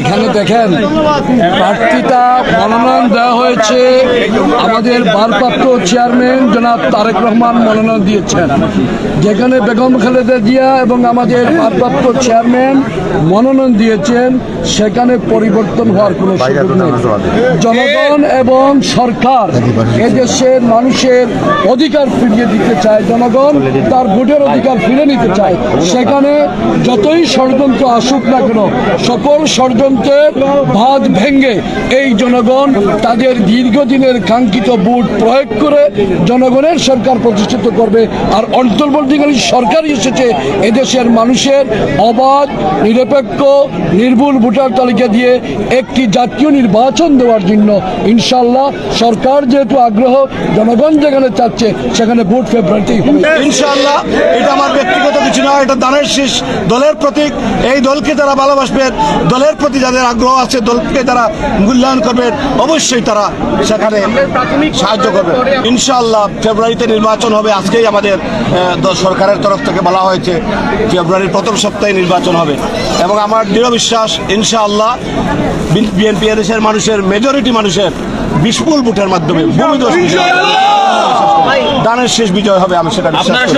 এখানে দেখেন প্রার্থীটা মনোনয়ন দেওয়া হয়েছে। আমাদের ভারপ্রাপ্ত চেয়ারম্যান জনাব তারেক রহমান মনোনয়ন দিয়েছেন। যেখানে বেগম খালেদা জিয়া এবং আমাদের ভারপ্রাপ্ত চেয়ারম্যান মনোনয়ন দিয়েছেন সেখানে পরিবর্তন হওয়ার কোনো সুযোগ নেই। জনগণ এবং সরকার এদেশের মানুষের অধিকার ফিরিয়ে দিতে চায়। জনগণ তার ভোটের অধিকার ফিরে নিতে চায়। সেখানে যতই ষড়যন্ত্র আসুক না কেন সকল ষড়যন্ত্রের ভাত ভেঙ্গে এই জনগণ তাদের দীর্ঘদিনের কাঙ্ক্ষিত বুট প্রয়োগ করে জনগণের সরকার প্রতিষ্ঠিত করবে। আর অন্তর্বর্তীকালীন সরকার এসেছে, এদেশের মানুষের অবাধ, নিরপেক্ষ, নির্ভুল ভোটার তালিকা দিয়ে একটি জাতীয় নির্বাচন দেওয়ার জন্য ইনশাল্লাহ সরকার যেহেতু আগ্রহ, জনগণ যেখানে চাচ্ছে সেখানে ভোট ফেব্রুয়ারিতেই হবে। ইনশাআল্লাহ এটা আমার কিছু না এটা দানের শীষ দলের প্রতীক। এই দলকে যারা ভালোবাসবেন দলের প্রতি যাদের আগ্রহ আছে দলকে যারা মূল্যায়ন করবেন অবশ্যই তারা সেখানে সাহায্য করবে। ইনশাআল্লাহ ফেব্রুয়ারিতে নির্বাচন হবে আজকেই আমাদের সরকারের তরফ থেকে বলা হয়েছে ফেব্রুয়ারির প্রথম সপ্তাহে নির্বাচন হবে। এবং আমার দৃঢ় বিশ্বাস ইনশাআল্লাহ বিএনপি এদেশের মানুষের মেজরিটি মানুষের বিপুল ভোটের মাধ্যমে ভূমিদস্যু দানের শেষ বিজয় হবে আমি সেটা বিশ্বাস করি।